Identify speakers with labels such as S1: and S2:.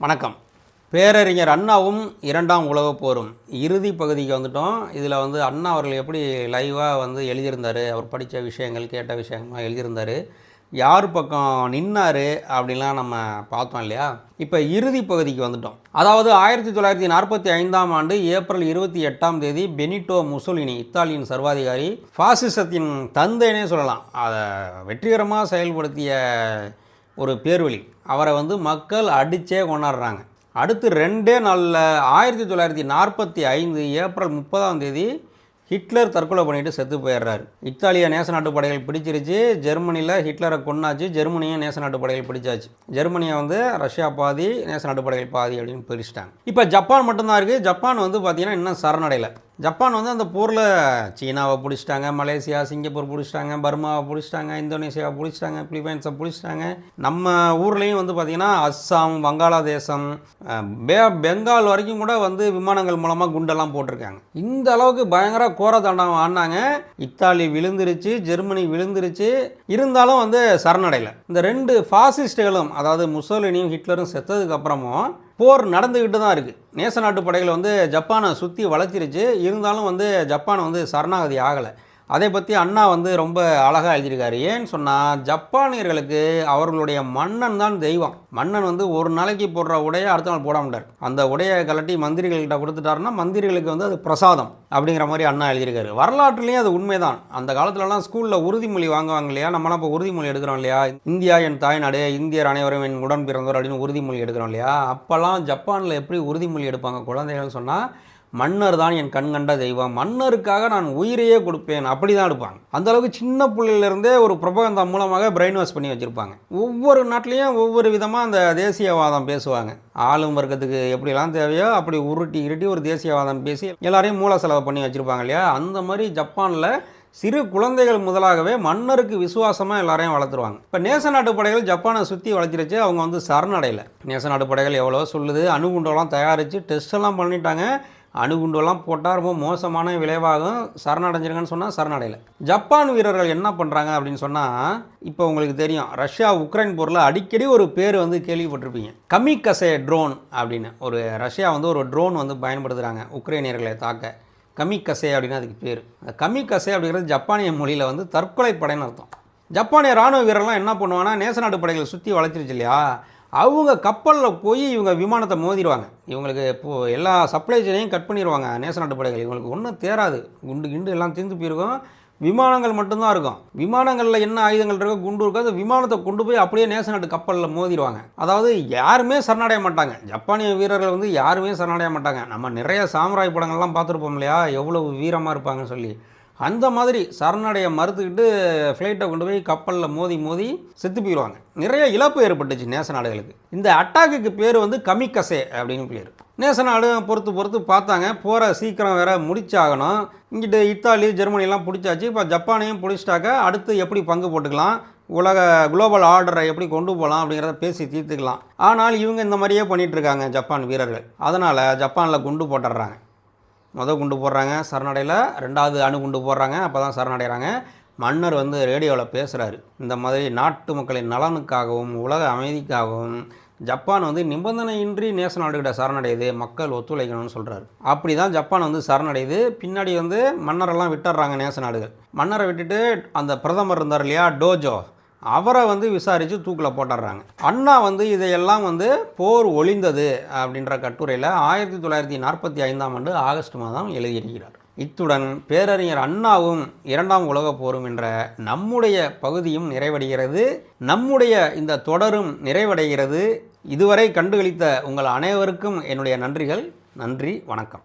S1: வணக்கம். பேரறிஞர் அண்ணாவும் இரண்டாம் உலகப் போரும். இறுதி பகுதிக்கு வந்துட்டோம். இதில் வந்து அண்ணா அவர்கள் எப்படி லைவாக வந்து எழுதியிருந்தார் அவர் படித்த விஷயங்கள் கேட்ட விஷயங்கள்லாம் எழுதியிருந்தார் யார் பக்கம் நின்னார் அப்படின்லாம் நம்ம பார்த்தோம் இல்லையா? இப்போ இறுதி பகுதிக்கு வந்துட்டோம். அதாவது ஆயிரத்தி தொள்ளாயிரத்தி நாற்பத்தி ஐந்தாம் ஆண்டு ஏப்ரல் இருபத்தி எட்டாம் தேதி பெனிட்டோ முசோலினி இத்தாலியின் சர்வாதிகாரி ஃபாசிசத்தின் தந்தைனே சொல்லலாம். அதை வெற்றிகரமாக செயல்படுத்திய ஒரு பேர்வழி. அவரை வந்து மக்கள் அடித்தே கொண்டாடுறாங்க. அடுத்து ரெண்டே நாளில் ஆயிரத்தி தொள்ளாயிரத்தி நாற்பத்தி ஐந்து ஏப்ரல் முப்பதாம் தேதி ஹிட்லர் தற்கொலை பண்ணிட்டு செத்து போயிடுறாரு. இத்தாலிய நேச நாட்டு படைகள் பிடிச்சிருச்சு. ஜெர்மனியில் ஹிட்லரை கொண்டாச்சு ஜெர்மனியும் நேச நாட்டு படைகள் பிடிச்சாச்சு. ஜெர்மனியை வந்து ரஷ்யா பாதி நேச நாட்டு படைகள் பாதி அப்படின்னு பிரிச்சிட்டாங்க. இப்போ ஜப்பான் மட்டும்தான் இருக்குது ஜப்பான் வந்து பார்த்தீங்கன்னா இன்னும் சரணடையலை. ஜப்பான் வந்து அந்த போரில் சீனாவை பிடிச்சிட்டாங்க மலேசியா சிங்கப்பூர் பிடிச்சிட்டாங்க பர்மாவை பிடிச்சிட்டாங்க இந்தோனேசியாவை பிடிச்சிட்டாங்க பிலிப்பைன்ஸை பிடிச்சிட்டாங்க. நம்ம ஊர்லேயும் வந்து பார்த்திங்கன்னா அஸ்ஸாம் வங்காளதேசம் பே பெங்கால் வரைக்கும் கூட வந்து விமானங்கள் மூலமாக குண்டெல்லாம் போட்டிருக்காங்க. இந்த அளவுக்கு பயங்கர கோர தாண்டவம் ஆடினாங்க இத்தாலி விழுந்துருச்சு ஜெர்மனி விழுந்துருச்சு. இருந்தாலும் வந்து சரணடையில். இந்த ரெண்டு ஃபாசிஸ்டுகளும் அதாவது முசோலினியும் ஹிட்லரும் செத்ததுக்கு அப்புறமும் போர் நடந்துக்கிட்டு தான் இருக்குது நேச நாட்டு படைகள் வந்து ஜப்பானை சுற்றி வளர்த்திருச்சு. இருந்தாலும் வந்து ஜப்பான் வந்து சரணாகதி ஆகலை. அதை பற்றி அண்ணா வந்து ரொம்ப அழகாக எழுதியிருக்காரு. ஏன்னு சொன்னால் ஜப்பானியர்களுக்கு அவர்களுடைய மன்னன் தான் தெய்வம். மன்னன் வந்து ஒரு நாளைக்கு போடுற உடையை அடுத்த நாள் போட மாட்டார் அந்த உடையை கலட்டி மந்திரிகள்கிட்ட கொடுத்துட்டாருன்னா மந்திரிகளுக்கு வந்து அது பிரசாதம் அப்படிங்கிற மாதிரி அண்ணா எழுதியிருக்காரு. வரலாற்றுலேயும் அது உண்மைதான். அந்த காலத்துலலாம் ஸ்கூலில் உறுதிமொழி வாங்குவாங்க இல்லையா? நம்மளாம் இப்போ உறுதிமொழி எடுக்கிறோம் இல்லையா? இந்தியா என் தாய்நாடு இந்தியர் அனைவரும் என் உடன் பிறந்தவர் அப்படின்னு உறுதிமொழி எடுக்கிறோம் இல்லையா? அப்போல்லாம் ஜப்பானில் எப்படி உறுதிமொழி எடுப்பாங்க குழந்தைகள் சொன்னால் மன்னர் தான் என் கண் கண்ட தெய்வம். மன்னருக்காக நான் உயிரையே கொடுப்பேன். அப்படி தான் எடுப்பாங்க. அந்த அளவுக்கு சின்ன பிள்ளையிலேருந்தே ஒரு பிரபகந்தா மூலமாக பிரெயின் வாஷ் பண்ணி வச்சுருப்பாங்க. ஒவ்வொரு நாட்டிலையும் ஒவ்வொரு விதமாக அந்த தேசியவாதம் பேசுவாங்க. ஆளும் வர்க்கத்துக்கு எப்படிலாம் தேவையோ அப்படி உருட்டி இருட்டி ஒரு தேசியவாதம் பேசி எல்லாரையும் மூல செலவு பண்ணி வச்சுருப்பாங்க இல்லையா? அந்த மாதிரி ஜப்பானில் சிறு குழந்தைகள் முதலாகவே மன்னருக்கு விசுவாசமாக எல்லாரையும் வளர்த்துருவாங்க. இப்போ நேச நாட்டு படைகள் ஜப்பானை சுற்றி வளர்த்திருச்சு. அவங்க வந்து சரணடையில். நேச நாட்டு படைகள் எவ்வளோ சொல்லுது. அணுகுண்டெல்லாம் தயாரித்து டெஸ்ட் எல்லாம் பண்ணிட்டாங்க. அணுகுண்டெல்லாம் போட்டால் ரொம்ப மோசமான விளைவாகும். சரணடைஞ்சிருங்கன்னு சொன்னால் சரணடையலை. ஜப்பான் வீரர்கள் என்ன பண்ணுறாங்க அப்படின்னு சொன்னால் இப்போ உங்களுக்கு தெரியும் ரஷ்யா உக்ரைன் போரில் அடிக்கடி ஒரு பேர் வந்து கேள்விப்பட்டிருப்பீங்க. கமிகசே ட்ரோன் அப்படின்னு ஒரு ரஷ்யா வந்து ஒரு ட்ரோன் வந்து பயன்படுத்துகிறாங்க உக்ரைனியர்களை தாக்க. கமிகசே அப்படின்னு அதுக்கு பேர். கமிகசே அப்படிங்கிறது ஜப்பானிய மொழியில் வந்து தற்கொலை படைன்னு அர்த்தம். ஜப்பானிய ராணுவ வீரர்லாம் என்ன பண்ணுவாங்கன்னா நேச நாட்டு படைகளை சுற்றி வளைச்சிருச்சு இல்லையா? அவங்க கப்பலில் போய் இவங்க விமானத்தை மோதிடுவாங்க. இவங்களுக்கு இப்போது எல்லா சப்ளை செயினையும் கட் பண்ணிடுவாங்க. நேச நாட்டு படைகள். இவங்களுக்கு ஒன்றும் தேராது. குண்டு கிண்டு எல்லாம் தீர்ந்து போயிருக்கும். விமானங்கள் மட்டும்தான் இருக்கும். விமானங்களில் என்ன ஆயுதங்கள் இருக்கோ குண்டு இருக்கோ அந்த விமானத்தை கொண்டு போய் அப்படியே நேச நாட்டு கப்பலில் மோதிடுவாங்க. அதாவது யாருமே சரணடைய மாட்டாங்க. ஜப்பானிய வீரர்கள் வந்து யாருமே சரணடைய மாட்டாங்க. நம்ம நிறைய சாம்ராய் படங்கள்லாம் பார்த்துருப்போம் இல்லையா? எவ்வளவு வீரமாக இருப்பாங்கன்னு சொல்லி. அந்த மாதிரி சரணடைய மறுத்துக்கிட்டு ஃப்ளைட்டை கொண்டு போய் கப்பலில் மோதி மோதி செத்து போயிடுவாங்க நிறைய இழப்பு ஏற்பட்டுச்சு நேச நாடுகளுக்கு. இந்த அட்டாக்குக்கு பேர் வந்து கமிக்கசே அப்படின்னு பேர். நேச நாடு பொறுத்து பொறுத்து பார்த்தாங்க. போகிற சீக்கிரம் வேற முடிச்சாகணும். இங்கிட்டு இத்தாலி ஜெர்மனிலாம் பிடிச்சாச்சு. இப்போ ஜப்பானையும் பிடிச்சிட்டாக்க அடுத்து எப்படி பங்கு போட்டுக்கலாம்? உலக குளோபல் ஆர்டரை எப்படி கொண்டு போகலாம் அப்படிங்கிறத பேசி தீர்த்துக்கலாம். ஆனால் இவங்க இந்த மாதிரியே பண்ணிகிட்ருக்காங்க ஜப்பான் வீரர்கள். அதனால் ஜப்பானில் குண்டு போட்டுடுறாங்க. மொதல் குண்டு போடுறாங்க சரணடையில். ரெண்டாவது அணு குண்டு போடுறாங்க அப்போ தான் சரணடைகிறாங்க. மன்னர் வந்து ரேடியோவில் பேசுகிறாரு இந்த மாதிரி நாட்டு மக்களின் நலனுக்காகவும் உலக அமைதிக்காகவும் ஜப்பான் வந்து நிபந்தனையின்றி நேச நாடுகிட்ட சரணடையுது மக்கள் ஒத்துழைக்கணும்னு சொல்கிறாரு அப்படி தான் ஜப்பான் வந்து சரணடையுது. பின்னாடி வந்து மன்னரெல்லாம் விட்டுடுறாங்க நேச நாடுகள். மன்னரை விட்டுட்டு அந்த பிரதமர் இருந்தார் இல்லையா டோஜோ. அவரை வந்து விசாரித்து தூக்கில் போட்டுடுறாங்க அண்ணா வந்து இதையெல்லாம் வந்து போர் ஒளிந்தது அப்படின்ற கட்டுரையில் ஆயிரத்தி தொள்ளாயிரத்தி நாற்பத்தி ஐந்தாம் ஆண்டு ஆகஸ்ட் மாதம் எழுதியிருக்கிறார். இத்துடன் பேரறிஞர் அண்ணாவும் இரண்டாம் உலகப் போரும் என்ற நம்முடைய பகுதியும் நிறைவடைகிறது. நம்முடைய இந்த தொடரும் நிறைவடைகிறது. இதுவரை கண்டுகளித்த உங்கள் அனைவருக்கும் என்னுடைய நன்றிகள். நன்றி. வணக்கம்.